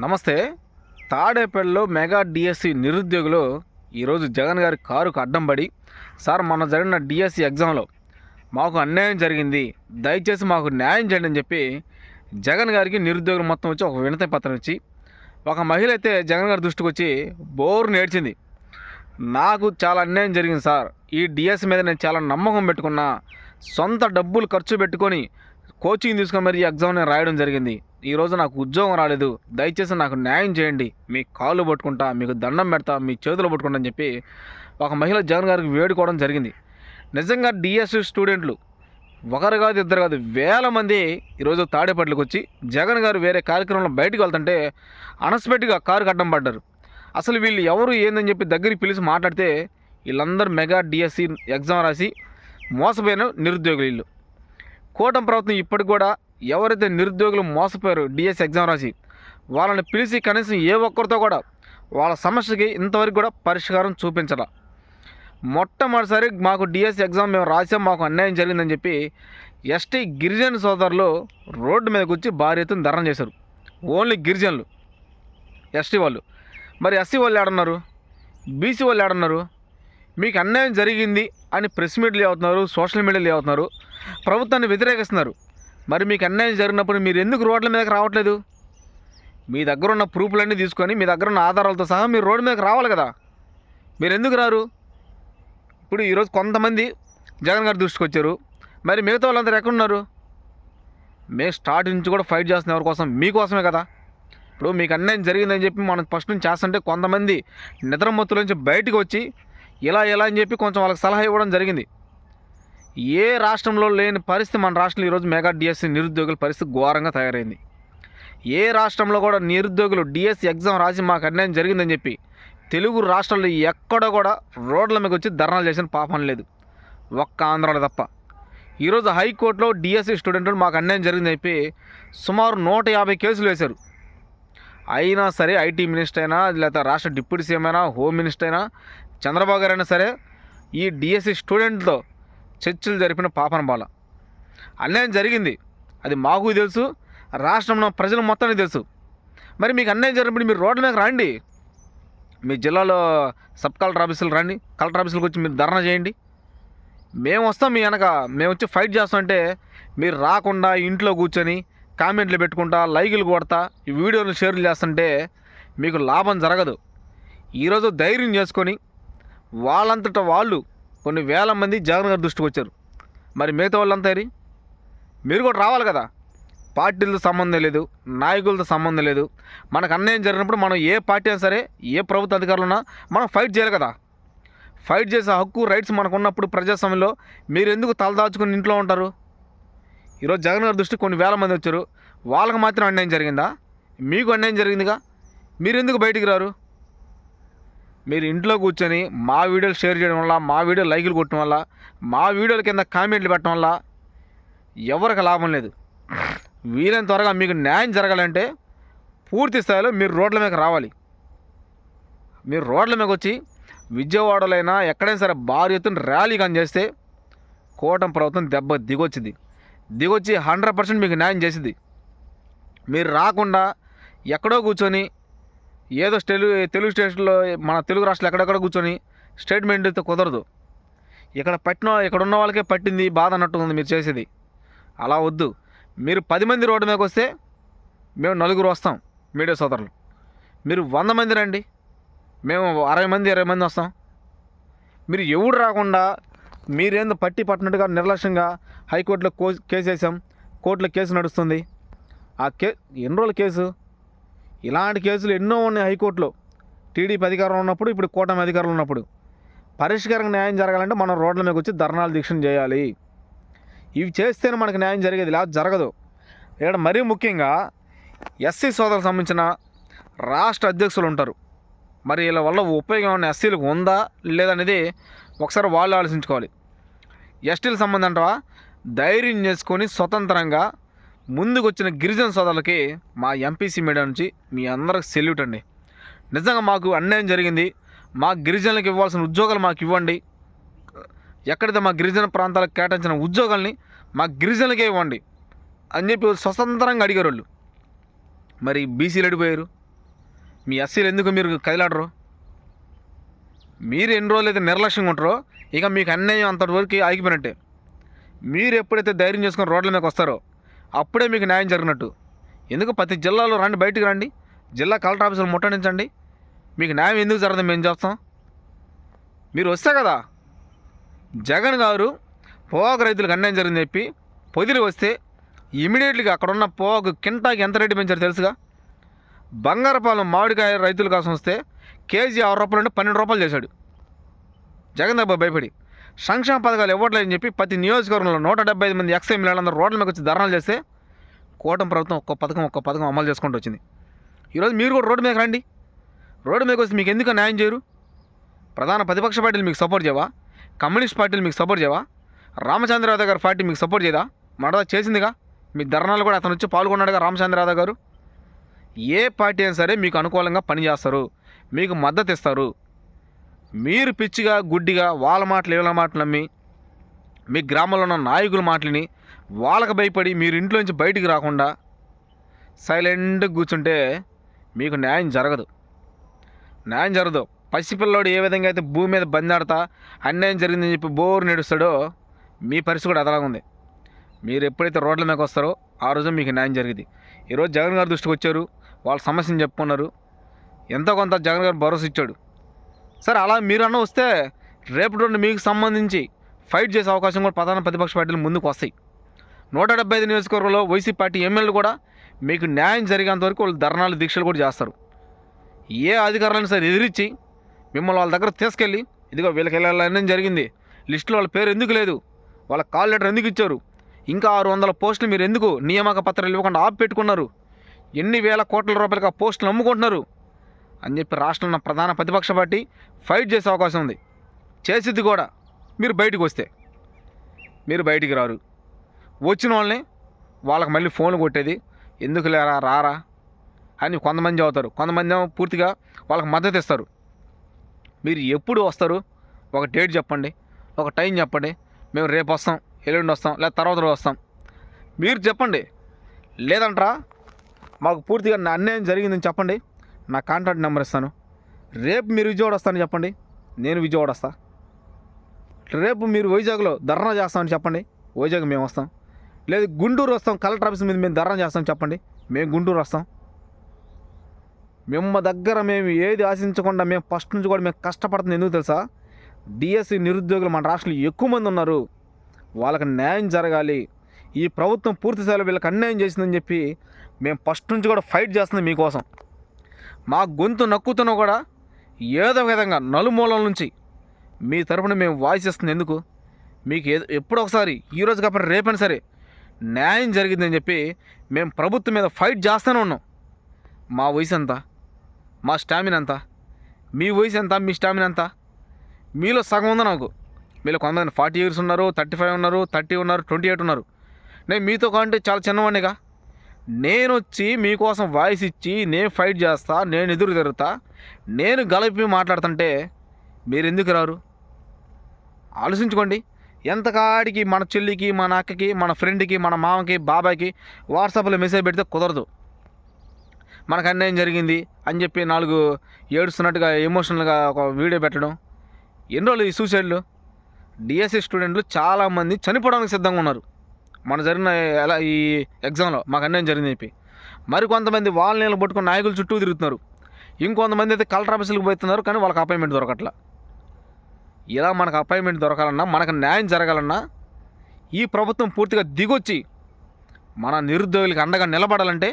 నమస్తే. తాడేపల్లిలో mega DSC నిరుద్యోగులు ఈరోజు జగన్ గారి కారుకు అడ్డం పడి సార్ మొన్న జరిగిన డిఎస్సి ఎగ్జామ్లో మాకు అన్యాయం జరిగింది. దయచేసి మాకు న్యాయం చేయండి అని చెప్పి జగన్ గారికి నిరుద్యోగులు మొత్తం వచ్చి ఒక వినతి పత్రం ఇచ్చి ఒక మహిళ అయితే జగన్ గారి దృష్టికి వచ్చి బోరు నేర్చింది నాకు చాలా అన్యాయం జరిగింది సార్. ఈ డిఎస్సి మీద నేను చాలా నమ్మకం పెట్టుకున్నా సొంత డబ్బులు ఖర్చు పెట్టుకొని కోచింగ్ తీసుకొని మరి ఈ ఎగ్జామ్ నేను రాయడం జరిగింది. ఈరోజు నాకు ఉద్యోగం రాలేదు. దయచేసి నాకు న్యాయం చేయండి. మీ కాళ్ళు పట్టుకుంటా మీకు దండం పెడతా మీ చేతులు పట్టుకుంటా అని చెప్పి ఒక మహిళ జగన్ గారికి వేడుకోవడం జరిగింది. నిజంగా డిఎస్సి స్టూడెంట్లు ఒకరు కాదు ఇద్దరు కాదు వేల మంది ఈరోజు తాడేపట్లకు వచ్చి జగన్ గారు వేరే కార్యక్రమంలో బయటకు వెళ్తుంటే అన్ఎక్స్పెక్ట్గా కారు అడ్డం పడ్డారు. అసలు వీళ్ళు ఎవరు ఏందని చెప్పి దగ్గరికి పిలిచి మాట్లాడితే వీళ్ళందరూ మెగా డిఎస్సి ఎగ్జామ్ రాసి మోసపోయిన నిరుద్యోగులు వీళ్ళు. కూటమి ప్రభుత్వం ఇప్పటికి కూడా ఎవరైతే నిరుద్యోగులు మోసపోయారు డిఎస్ ఎగ్జామ్ రాసి వాళ్ళని పిలిచి కనీసం ఏ ఒక్కరితో కూడా వాళ్ళ సమస్యకి ఇంతవరకు కూడా పరిష్కారం చూపించాల. మొట్టమొదటిసారి మాకు డిఎస్ ఎగ్జామ్ మేము రాసాం మాకు అన్యాయం జరిగిందని చెప్పి ఎస్టీ గిరిజన సోదరులు రోడ్డు మీదకి వచ్చి భారీ ఎత్తున ధర్నా చేశారు. ఓన్లీ గిరిజనులు ఎస్టీ వాళ్ళు. మరి ఎస్సీ వాళ్ళు ఏడన్నారు? బీసీ వాళ్ళు ఏడన్నారు? మీకు అన్యాయం జరిగింది అని ప్రెస్ మీట్లు అవుతున్నారు సోషల్ మీడియాలో అవుతున్నారు ప్రభుత్వాన్ని వ్యతిరేకిస్తున్నారు. మరి మీకు అన్యాయం జరిగినప్పుడు మీరు ఎందుకు రోడ్ల మీదకి రావట్లేదు? మీ దగ్గర ఉన్న ప్రూఫ్లన్నీ తీసుకొని మీ దగ్గర ఉన్న ఆధారాలతో సహా మీరు రోడ్డు మీదకి రావాలి కదా? మీరు ఎందుకు రారు? ఇప్పుడు ఈరోజు కొంతమంది జగన్ గారి దృష్టికి వచ్చారు. మరి మిగతా వాళ్ళందరూ ఎక్కడున్నారు? మేము స్టార్ట్ నుంచి కూడా ఫైట్ చేస్తున్న ఎవరి కోసం? మీకోసమే కదా. ఇప్పుడు మీకు అన్యాయం జరిగిందని చెప్పి మనం ఫస్ట్ నుంచి చేస్తుంటే కొంతమంది నిద్రమత్తుల నుంచి బయటకు వచ్చి ఇలా ఇలా అని చెప్పి కొంచెం వాళ్ళకి సలహా ఇవ్వడం జరిగింది. ఏ రాష్ట్రంలో లేని పరిస్థితి మన రాష్ట్రంలో ఈరోజు మెగా డిఎస్సి నిరుద్యోగుల పరిస్థితి ఘోరంగా తయారైంది. ఏ రాష్ట్రంలో కూడా నిరుద్యోగులు డిఎస్సి ఎగ్జామ్ రాసి మాకు అన్యాయం జరిగిందని చెప్పి తెలుగు రాష్ట్రాల్లో ఎక్కడ కూడా రోడ్ల మీద వచ్చి ధర్నాలు చేసిన పాపం లేదు. ఒక్క ఆంధ్రాలో తప్ప. ఈరోజు హైకోర్టులో డిఎస్సి స్టూడెంట్లు మాకు అన్యాయం జరిగిందని చెప్పి సుమారు నూట యాభై కేసులు వేశారు. అయినా సరే ఐటీ మినిస్టర్ అయినా లేదా రాష్ట్ర డిప్యూటీ సీఎం అయినా హోమ్ మినిస్టర్ అయినా చంద్రబాబు గారు అయినా సరే ఈ డిఎస్సి స్టూడెంట్తో చర్చలు జరిపిన పాపన బాల. అన్యాయం జరిగింది. అది మాకు తెలుసు రాష్ట్రంలో ప్రజలు మొత్తానికి తెలుసు. మరి మీకు అన్యాయం జరిగినప్పుడు మీరు రోడ్ల మీద రండి. మీ జిల్లాలో సబ్ కలెక్టర్ ఆఫీసులు రండి. కలెక్టర్ ఆఫీసులకు వచ్చి మీరు ధర్నా చేయండి. మేము వస్తాం మీ వెనక. మేము వచ్చి ఫైట్ చేస్తామంటే మీరు రాకుండా ఇంట్లో కూర్చొని కామెంట్లు పెట్టుకుంటా లైకులు కొడతా ఈ వీడియోలు షేర్లు చేస్తుంటే మీకు లాభం జరగదు. ఈరోజు ధైర్యం చేసుకొని వాళ్ళంతటా వాళ్ళు కొన్ని వేల మంది జగన్ గారి దృష్టికి వచ్చారు. మరి మిగతా వాళ్ళంతా ఏరి? మీరు కూడా రావాలి కదా? పార్టీలతో సంబంధం లేదు నాయకులతో సంబంధం లేదు. మనకు అన్యాయం జరిగినప్పుడు మనం ఏ పార్టీ అయినా సరే ఏ ప్రభుత్వ అధికారులు ఉన్నా మనం ఫైట్ చేయాలి కదా? ఫైట్ చేసే హక్కు రైట్స్ మనకు ఉన్నప్పుడు ప్రజాస్వామ్యంలో మీరు ఎందుకు తలదాచుకుని ఇంట్లో ఉంటారు? ఈరోజు జగన్ గారి దృష్టికి కొన్ని వేల మంది వచ్చారు. వాళ్ళకి మాత్రం అన్యాయం జరిగిందా? మీకు అన్యాయం జరిగిందిగా? మీరు ఎందుకు బయటికి రారు? మీరు ఇంట్లో కూర్చొని మా వీడియోలు షేర్ చేయడం వల్ల మా వీడియో లైకులు కొట్టడం వల్ల మా వీడియోల కింద కామెంట్లు పెట్టడం వల్ల ఎవరికి లాభం లేదు. వీలైన త్వరగా మీకు న్యాయం జరగాలంటే పూర్తి స్థాయిలో మీరు రోడ్ల మీదకి రావాలి. మీరు రోడ్ల మీదకి వచ్చి విజయవాడలైనా ఎక్కడైనా సరే భారీ ఎత్తున ర్యాలీ కానీ చేస్తే కూటమి ప్రభుత్వం దెబ్బ దిగొచ్చింది. దిగొచ్చి హండ్రెడ్ పర్సెంట్ మీకు న్యాయం చేసింది. మీరు రాకుండా ఎక్కడో కూర్చొని ఏదో తెలుగు తెలుగు స్టేషన్లో మన తెలుగు రాష్ట్రాలు ఎక్కడెక్కడ కూర్చొని స్టేట్మెంట్ అయితే కుదరదు. ఇక్కడ పట్టిన ఇక్కడ ఉన్న వాళ్ళకే పట్టింది బాధ అన్నట్టు ఉంది మీరు చేసేది. అలా వద్దు. మీరు పది మంది రోడ్డు మీదకి వస్తే మేము నలుగురు వస్తాం మీడియా సోదరులు. మీరు వంద మంది రండి. మేము అరవై మంది ఇరవై మంది వస్తాం. మీరు ఎవడు రాకుండా మీరేందో పట్టి పట్టినట్టుగా నిర్లక్ష్యంగా హైకోర్టులో కో కేసు వేసాం. కోర్టులో కేసు నడుస్తుంది. ఆ కే ఎన్ని రోజుల కేసు? ఇలాంటి కేసులు ఎన్నో ఉన్నాయి హైకోర్టులో. టీడీపీ అధికారంలో ఉన్నప్పుడు ఇప్పుడు కూటమి అధికారంలో ఉన్నప్పుడు. పరిష్కారంగా న్యాయం జరగాలంటే మనం రోడ్ల మీద వచ్చి ధర్నాలు దీక్షణ చేయాలి. ఇవి చేస్తేనే మనకు న్యాయం జరిగేది లేకపోతే జరగదు. ఇక్కడ మరీ ముఖ్యంగా ఎస్సీ సోదరులకు సంబంధించిన రాష్ట్ర అధ్యక్షులు ఉంటారు. మరి వీళ్ళ వల్ల ఉపయోగం ఉన్న ఎస్సీలకు ఉందా లేదనేది ఒకసారి వాళ్ళు ఆలోచించుకోవాలి. ఎస్టీల సంబంధం అంటవా? ధైర్యం చేసుకొని స్వతంత్రంగా ముందుకు వచ్చిన గిరిజన సోదరులకి మా ఎంపీసీ మీడియా నుంచి మీ అందరికి సెల్యూట్ అండి. నిజంగా మాకు అన్యాయం జరిగింది. మా గిరిజనులకు ఇవ్వాల్సిన ఉద్యోగాలు మాకు ఇవ్వండి. ఎక్కడైతే మా గిరిజన ప్రాంతాలకు కేటాయించిన ఉద్యోగాల్ని మా గిరిజనులకే ఇవ్వండి అని చెప్పి స్వతంత్రంగా అడిగారు వాళ్ళు. మరి బీసీలు అడిపోయారు మీ ఎస్సీలు ఎందుకు మీరు కదిలాడరు? మీరు ఎన్ని రోజులు అయితే నిర్లక్ష్యంగా ఉంటారో ఇక మీకు అన్యాయం అంతవరకు ఆగిపోయినట్టే. మీరు ఎప్పుడైతే ధైర్యం చేసుకొని రోడ్ల మీదకి వస్తారో అప్పుడే మీకు న్యాయం జరిగినట్టు. ఎందుకు? ప్రతి జిల్లాలో రండి బయటికి రండి. జిల్లా కలెక్టర్ ఆఫీసులు ముట్టడించండి. మీకు న్యాయం ఎందుకు జరగదు? మేము చేస్తాం. మీరు వస్తే కదా? జగన్ గారు పోవాకు రైతులకు అన్యాయం జరిగింది చెప్పి పొదిలి వస్తే ఇమీడియట్లీగా అక్కడ ఉన్న కింటాకి ఎంత రేటు పెంచారు తెలుసుగా? బంగారపాలెం మామిడికాయ రైతుల కోసం వస్తే కేజీ ఆరు రూపాయలు అంటే పన్నెండు రూపాయలు చేశాడు. జగన్ దెబ్బ భయపడి. సంక్షేమ పథకాలు ఇవ్వట్లేదని చెప్పి ప్రతి నియోజకవర్గంలో నూట డెబ్బై ఐదు మంది ఎక్స్ ఎమ్మెల్యేలందరూ రోడ్ల మీద వచ్చి ధర్నాలు చేస్తే కూటమి ప్రభుత్వం ఒక్క పథకం ఒక్క పథకం అమలు చేసుకుంటూ వచ్చింది. ఈరోజు మీరు కూడా రోడ్డు మీద రండి. రోడ్డు మీదకి వస్తే మీకు ఎందుకు న్యాయం చేయరు? ప్రధాన ప్రతిపక్ష పార్టీలు మీకు సపోర్ట్ చేయవా? కమ్యూనిస్ట్ పార్టీలు మీకు సపోర్ట్ చేయవా? రామచంద్రరావు గారి పార్టీ మీకు సపోర్ట్ చేయదా? మడదా చేసిందిగా? మీ ధర్నాలు కూడా అతను వచ్చి పాల్గొన్నాడుగా రామచంద్రరావు గారు? ఏ పార్టీ అయినా సరే మీకు అనుకూలంగా పనిచేస్తారు. మీకు మద్దతు ఇస్తారు. మీరు పిచ్చిగా గుడ్డిగా వాళ్ళ మాటలు వీళ్ళ మాటలు నమ్మి మీ గ్రామంలో ఉన్న నాయకుల మాటలని వాళ్ళకి భయపడి మీరు ఇంట్లోంచి బయటికి రాకుండా సైలెంట్గా కూర్చుంటే మీకు న్యాయం జరగదు. న్యాయం జరగదు. పసిపిల్లోడు ఏ విధంగా అయితే భూమి మీద బందాడతా అన్యాయం జరిగిందని చెప్పి బోరు నడుస్తాడో మీ పరిస్థితి కూడా అదలాగా ఉంది. మీరు ఎప్పుడైతే రోడ్ల మీదకి వస్తారో ఆ రోజు మీకు న్యాయం జరిగింది. ఈరోజు జగన్ గారి దృష్టికి వచ్చారు వాళ్ళ సమస్యను చెప్పుకున్నారు. ఎంతో కొంత జగన్ గారు భరోసా ఇచ్చాడు. సరే అలా మీరు అన్న వస్తే రేపటి రోజున మీకు సంబంధించి ఫైట్ చేసే అవకాశం కూడా ప్రధాన ప్రతిపక్ష పార్టీలు ముందుకు వస్తాయి. నూట డెబ్బై ఐదు నియోజకవర్గంలో వైసీపీ పార్టీ ఎమ్మెల్యేలు కూడా మీకు న్యాయం జరిగేంత వరకు వాళ్ళు ధర్నాలు దీక్షలు కూడా చేస్తారు. ఏ అధికారులను సరే ఎదిరించి మిమ్మల్ని వాళ్ళ దగ్గర తీసుకెళ్ళి ఇదిగో వీళ్ళకి వెళ్ళాలని జరిగింది లిస్టులో వాళ్ళ పేరు ఎందుకు లేదు వాళ్ళ కాల్ లెటర్ ఎందుకు ఇచ్చారు ఇంకా ఆరు వందల పోస్టులు మీరు ఎందుకు నియామక పత్రాలు ఇవ్వకుండా ఆపు పెట్టుకున్నారు ఎన్ని వేల కోట్ల రూపాయలకు ఆ పోస్టులు అమ్ముకుంటున్నారు అని చెప్పి రాష్ట్రంలో ప్రధాన ప్రతిపక్ష పార్టీ ఫైట్ చేసే అవకాశం ఉంది. చేసిద్ది కూడా మీరు బయటికి వస్తే. మీరు బయటికి రారు. వచ్చిన వాళ్ళని వాళ్ళకి మళ్ళీ ఫోన్లు కొట్టేది ఎందుకు లేరా రారా? అని కొంతమంది చదువుతారు కొంతమంది ఏమో పూర్తిగా వాళ్ళకి మద్దతు ఇస్తారు. మీరు ఎప్పుడు వస్తారు? ఒక డేట్ చెప్పండి. ఒక టైం చెప్పండి. మేము రేపు వస్తాం ఎల్లుండి వస్తాం లేదా తర్వాత రోజు వస్తాం. మీరు చెప్పండి. లేదంటారా మాకు పూర్తిగా నా అన్యాయం జరిగిందని చెప్పండి. నా కాంటాక్ట్ నెంబర్ ఇస్తాను. రేపు మీరు విజయవాడ వస్తానని చెప్పండి. నేను విజయవాడ వస్తా. రేపు మీరు వైజాగ్లో ధర్నా చేస్తామని చెప్పండి. వైజాగ్ మేము వస్తాం. లేదు గుంటూరు వస్తాం కలెక్టర్ ఆఫీస్ మీద మేము ధర్నా చేస్తాం చెప్పండి. మేము గుంటూరు వస్తాం. మేము దగ్గర మేము ఏది ఆశించకుండా మేము ఫస్ట్ నుంచి కూడా మేము కష్టపడుతుంది ఎందుకు తెలుసా? డిఎస్సి నిరుద్యోగులు మన రాష్ట్రంలో ఎక్కువ మంది ఉన్నారు. వాళ్ళకి న్యాయం జరగాలి. ఈ ప్రభుత్వం పూర్తి స్థాయిలో వీళ్ళకి అన్యాయం చేసిందని చెప్పి మేము ఫస్ట్ నుంచి కూడా ఫైట్ చేస్తుంది మీకోసం. మా గొంతు నక్కుతున్నా కూడా ఏదో విధంగా నలుమూలల నుంచి. మీ తరపున మేము వాయిస్ ఇస్తుంది ఎందుకు? మీకు ఏదో ఎప్పుడో ఒకసారి ఈ రోజు కాకపోతే రేపైనా సరే న్యాయం జరిగిందని చెప్పి మేము ప్రభుత్వం మీద ఫైట్ చేస్తూనే ఉన్నాం. మా వయసు ఎంత? మా స్టామినా ఎంత? మీ వయసు ఎంత? మీ స్టామినా ఎంత? మీలో సగం ఉంది నాకు? మీలో కొంతమంది ఫార్టీ ఇయర్స్ ఉన్నారు థర్టీ ఫైవ్ ఉన్నారు థర్టీ ఉన్నారు ట్వంటీ ఎయిట్ ఉన్నారు. నేను మీతో కంటే చాలా చిన్నవాడినిగా. నేను వచ్చి మీకోసం వాయిస్ ఇచ్చి నేను ఫైట్ చేస్తా నేను ఎదురు తిరుగుతా నేను గలపి మాట్లాడుతుంటే మీరు ఎందుకు రారు? ఆలోచించుకోండి. ఎంతకాడికి మన చెల్లికి మన అక్కకి మన ఫ్రెండ్కి మన మామకి బాబాయ్కి వాట్సాప్లో మెసేజ్ పెడితే కుదరదు. మనకు అన్యాయం జరిగింది అని చెప్పి నాలుగు ఏడుస్తున్నట్టుగా ఎమోషనల్గా ఒక వీడియో పెట్టడం. ఎన్ని రోజులు ఈ సూసైడ్లు? డిఎస్సి స్టూడెంట్లు చాలామంది చనిపోవడానికి సిద్ధంగా ఉన్నారు. మన జరిగిన ఎలా ఈ ఎగ్జామ్లో మాకు అన్యాయం జరిగింది చెప్పి. మరి కొంతమంది వాళ్ళ నీళ్ళు పట్టుకుని నాయకులు చుట్టూ తిరుగుతున్నారు. ఇంకొంతమంది అయితే కలెక్టర్ ఆఫీసులకు పోతున్నారు కానీ వాళ్ళకి అపాయింట్మెంట్ దొరకట్లా. ఇలా మనకు అపాయింట్మెంట్ దొరకాలన్నా మనకు న్యాయం జరగాలన్నా ఈ ప్రభుత్వం పూర్తిగా దిగొచ్చి మన నిరుద్యోగులకు అండగా నిలబడాలంటే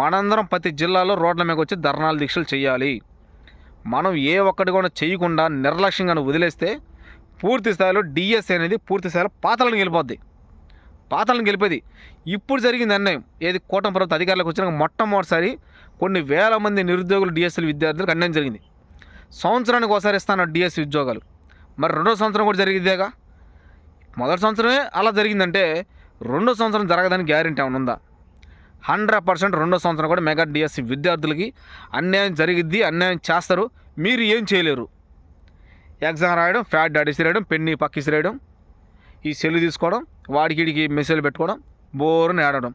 మనందరం ప్రతి జిల్లాలో రోడ్ల మీద వచ్చి ధర్నాలు దీక్షలు చేయాలి. మనం ఏ ఒక్కటి కూడా చేయకుండా నిర్లక్ష్యంగా వదిలేస్తే పూర్తి స్థాయిలో డిఎస్ అనేది పూర్తి స్థాయిలో పాతలను వెళ్ళిపోద్ది. పాతలను గెలిపేది. ఇప్పుడు జరిగింది అన్యాయం. ఏది కూటమి ప్రభుత్వ అధికారులకు వచ్చిన మొట్టమొదటిసారి కొన్ని వేల మంది నిరుద్యోగులు డిఎస్సీ విద్యార్థులకు అన్యాయం జరిగింది. సంవత్సరానికి ఒకసారి ఇస్తాను డిఎస్సి ఉద్యోగాలు. మరి రెండో సంవత్సరం కూడా జరిగిద్దేగా? మొదటి సంవత్సరమే అలా జరిగిందంటే రెండో సంవత్సరం జరగదని గ్యారెంటీ ఏమైనా ఉందా? హండ్రెడ్ పర్సెంట్ రెండో సంవత్సరం కూడా మెగా డిఎస్సి విద్యార్థులకి అన్యాయం జరిగిద్ది అన్యాయం చేస్తారు. మీరు ఏం చేయలేరు. ఎగ్జామ్ రాయడం ఫ్యాట్ డాడీస్ రాయడం పెన్ని పక్కిసి రాయడం ఈ సెల్లు తీసుకోవడం వాడికిడికి మెసేజ్ పెట్టుకోవడం బోరుని ఆడడం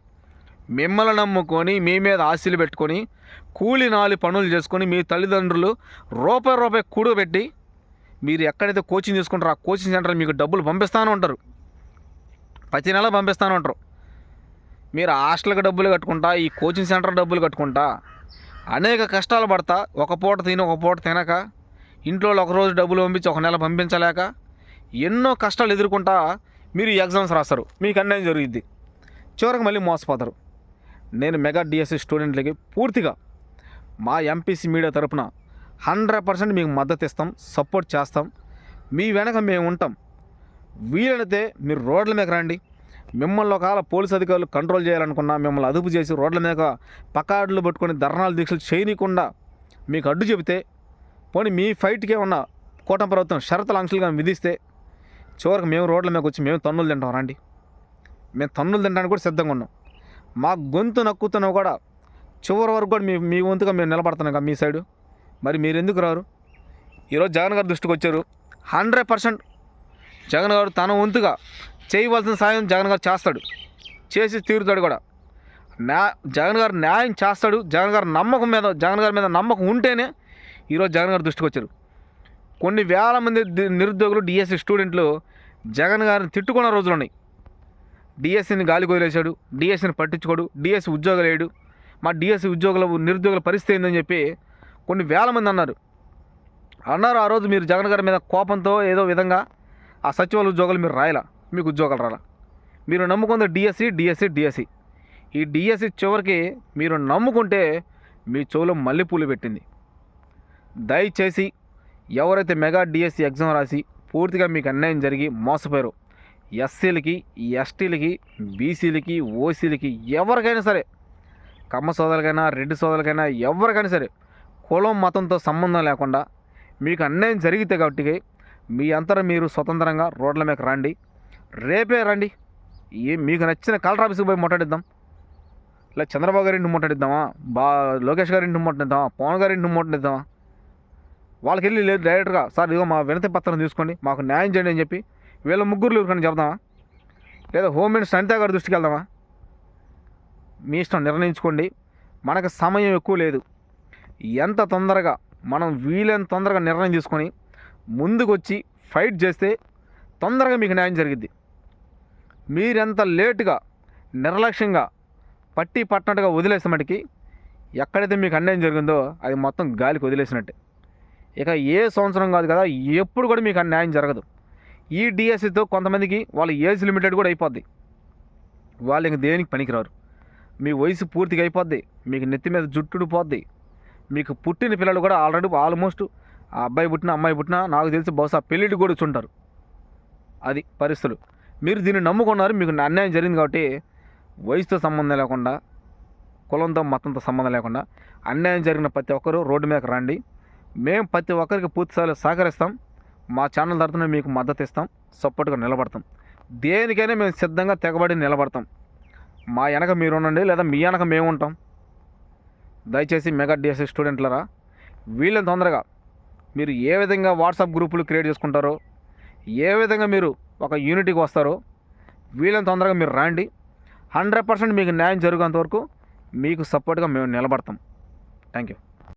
మిమ్మల్ని నమ్ముకొని మీ మీద ఆశలు పెట్టుకొని కూలి నాలి పనులు చేసుకొని మీ తల్లిదండ్రులు రూపాయి రూపాయి కూడబెట్టి మీరు ఎక్కడైతే కోచింగ్ తీసుకుంటారో ఆ కోచింగ్ సెంటర్ మీకు డబ్బులు పంపిస్తాను ఉంటారు. ప్రతి నెల పంపిస్తాను ఉంటారు. మీరు హాస్టల్కి డబ్బులు కట్టుకుంటా ఈ కోచింగ్ సెంటర్ డబ్బులు కట్టుకుంటా అనేక కష్టాలు పడతా ఒక పూట తిని ఒక పూట తినక ఇంట్లో ఒకరోజు డబ్బులు పంపించి ఒక నెల పంపించలేక ఎన్నో కష్టాలు ఎదుర్కొంటా మీరు ఈ ఎగ్జామ్స్ రాస్తారు. మీకు అన్యాయం జరుగుద్ది. చివరికి మళ్ళీ మోసపోతారు. నేను మెగా డిఎస్సి స్టూడెంట్లకి పూర్తిగా మా ఎంపీసీ మీడియా తరపున హండ్రెడ్ పర్సెంట్ మీకు మద్దతు ఇస్తాం సపోర్ట్ చేస్తాం. మీ వెనక మేము ఉంటాం. వీలైతే మీరు రోడ్ల మీద రండి. మిమ్మల్ని ఒకవేళ పోలీస్ అధికారులు కంట్రోల్ చేయాలనుకున్నా మిమ్మల్ని అదుపు చేసి రోడ్ల మీద పకాడులు పట్టుకొని ధర్నాలు దీక్షలు చేయనీయకుండా మీకు అడ్డు చెబితే పోనీ మీ ఫైట్కే ఉన్న కూటమి ప్రభుత్వం షరతుల ఆంక్షలుగా విధిస్తే చివరికి మేము రోడ్ల మీద వచ్చి మేము తన్నులు తింటాం రండి మేము తన్నులు తినడానికి కూడా సిద్ధంగా ఉన్నాం. మా గొంతు నక్కుతున్నా కూడా చివరి వరకు కూడా మీ మీ వంతుగా మేము నిలబడుతున్నాం కదా మీ సైడు. మరి మీరు ఎందుకు రారు? ఈరోజు జగన్ గారి దృష్టికి వచ్చారు. హండ్రెడ్ పర్సెంట్ జగన్ గారు తన వంతుగా చేయవలసిన సాయం జగన్ గారు చేస్తాడు. చేసి తీరుతాడు కూడా. న్యా జగన్ గారు న్యాయం చేస్తాడు. జగన్ గారి నమ్మకం మీద జగన్ గారి మీద నమ్మకం ఉంటేనే ఈరోజు జగన్ గారు దృష్టికి వచ్చారు. కొన్ని వేల మంది నిరుద్యోగులు డిఎస్సి స్టూడెంట్లు జగన్ గారిని తిట్టుకున్న రోజులు ఉన్నాయి డిఎస్సిని గాలి కొదిలేశాడు డిఎస్సిని పట్టించుకోడు డిఎస్సి ఉద్యోగాలు వేయడు. మా డిఎస్సి ఉద్యోగుల నిరుద్యోగుల పరిస్థితి ఏందని చెప్పి కొన్ని వేల మంది అన్నారు. అన్నారు ఆ రోజు మీరు జగన్ గారి మీద కోపంతో ఏదో విధంగా ఆ సచివాలయ ఉద్యోగాలు మీరు రాయలా మీకు ఉద్యోగాలు రాలా. మీరు నమ్ముకుంది డిఎస్సి డిఎస్సి డిఎస్సి ఈ డిఎస్సి చివరికి మీరు నమ్ముకుంటే మీ చెవులో మల్లెపూలు పెట్టింది. దయచేసి ఎవరైతే మెగా డిఎస్సి ఎగ్జామ్ రాసి పూర్తిగా మీకు అన్యాయం జరిగి మోసపోయారు ఎస్సీలకి ఎస్టీలకి బీసీలకి ఓసీలకి ఎవరికైనా సరే కమ్మ సోదరులకైనా రెడ్డి సోదరులకైనా ఎవరికైనా సరే కులం మతంతో సంబంధం లేకుండా మీకు అన్యాయం జరిగితే కాబట్టి మీ అంతరం మీరు స్వతంత్రంగా రోడ్ల మీద రండి. రేపే రండి. ఏ మీకు నచ్చిన కలర్ ఆఫీస్కి పోయి ముట్టడిద్దాం. లేదా చంద్రబాబు గారి ఇంటి ముట్టడిద్దామా? బా లోకేష్ గారి ఇంటి ముట్టడిద్దామా? పవన్ గారి ఇంటి ముట్టడిద్దామా? వాళ్ళకి వెళ్ళి లేదు డైరెక్ట్గా సార్ ఇదిగో మా వినతి పత్రం తీసుకోండి మాకు న్యాయం చేయండి అని చెప్పి వీళ్ళ ముగ్గురు కానీ చెప్దామా లేదా హోమ్ మినిస్టర్ అనితా గారి దృష్టికి వెళ్దామా? మీ ఇష్టం నిర్ణయించుకోండి మనకు సమయం ఎక్కువ లేదు. ఎంత తొందరగా మనం వీలైనంత తొందరగా నిర్ణయం తీసుకొని ముందుకు వచ్చి ఫైట్ చేస్తే తొందరగా మీకు న్యాయం జరిగిద్ది. మీరెంత లేటుగా నిర్లక్ష్యంగా పట్టి పట్టినట్టుగా వదిలేస్తే మటుకి ఎక్కడైతే మీకు అన్యాయం జరిగిందో అది మొత్తం గాలికి వదిలేసినట్టే. ఇక ఏ సంవత్సరం కాదు కదా ఎప్పుడు కూడా మీకు అన్యాయం జరగదు. ఈ డిఎస్సితో కొంతమందికి వాళ్ళ ఏజ్ లిమిటెడ్ కూడా అయిపోద్ది. వాళ్ళు ఇంక దేనికి పనికిరారు? మీ వయసు పూర్తిగా అయిపోద్ది మీకు నెత్తి మీద జుట్టుడు పోద్ది మీకు పుట్టిన పిల్లలు కూడా ఆల్రెడీ ఆల్మోస్ట్ ఆ అబ్బాయి పుట్టిన అమ్మాయి పుట్టిన నాకు తెలిసి బహుశా పెళ్ళిటి కూడా వచ్చుంటారు. అది పరిస్థితులు. మీరు దీన్ని నమ్ముకున్నారు మీకు అన్యాయం జరిగింది కాబట్టి వయసుతో సంబంధం లేకుండా కులంతో మతంతో సంబంధం లేకుండా అన్యాయం జరిగిన ప్రతి ఒక్కరూ రోడ్డు మీదకి రండి. మేము ప్రతి ఒక్కరికి పూర్తిస్థాయిలో సహకరిస్తాం. మా ఛానల్ తరఫున మీకు మద్దతు ఇస్తాం సపోర్ట్గా నిలబడతాం. దేనికైనా మేము సిద్ధంగా తెగబడి నిలబడతాం. మా వెనక మీరు ఉండండి లేదా మీ వెనక మేము ఉంటాం దయచేసి మెగా డిఎస్సి స్టూడెంట్లరా వీళ్ళని తొందరగా మీరు ఏ విధంగా వాట్సాప్ గ్రూపులు క్రియేట్ చేసుకుంటారో ఏ విధంగా మీరు ఒక యూనిటీకి వస్తారో వీళ్ళని తొందరగా మీరు రండి. హండ్రెడ్ పర్సెంట్ మీకు న్యాయం జరిగేంత వరకు మీకు సపోర్ట్గా మేము నిలబడతాం. Thank you